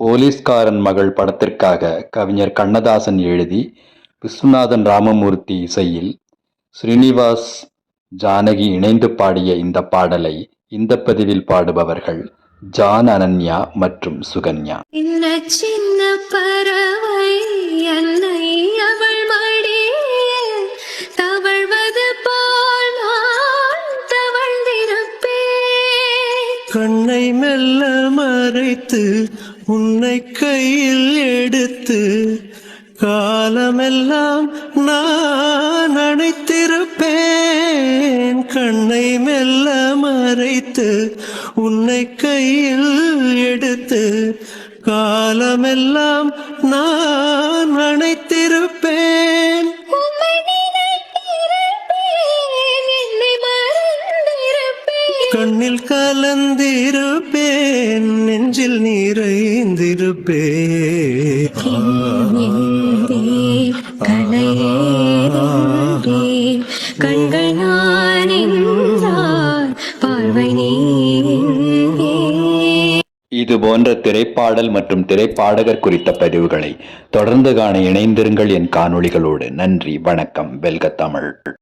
போலீஸ்காரன் மகள் படத்திற்காக கவிஞர் கண்ணதாசன் எழுதி விஸ்வநாதன் ராமமூர்த்தி இசையில் ஸ்ரீனிவாஸ் ஜானகி இணைந்து பாடிய இந்த பாடலை இந்த பதிவில் பாடுபவர்கள் ஜான் அனன்யா மற்றும் சுகன்யா. சின்ன பறவை கண்ணை மெல்ல மறைத்து உன்னை கையில் எடுத்து காலமெல்லாம் நான் அணைத்திருப்பேன். கண்ணை மெல்ல மறைத்து உன்னை கையில் எடுத்து காலமெல்லாம் நான் அணைத்திருப்பேன். கண்ணில் கலந்திருப்பேன் நெஞ்சில் நிறைந்திருப்பேன். கண்கள் நான் பார்வை நீ இது போன்ற திரைப்பாடல் மற்றும் திரைப்பாடகர் குறித்த பதிவுகளை தொடர்ந்து காண இணைந்திருங்கள் என் காணொளிகளோடு. நன்றி வணக்கம் வெல்க தமிழ்.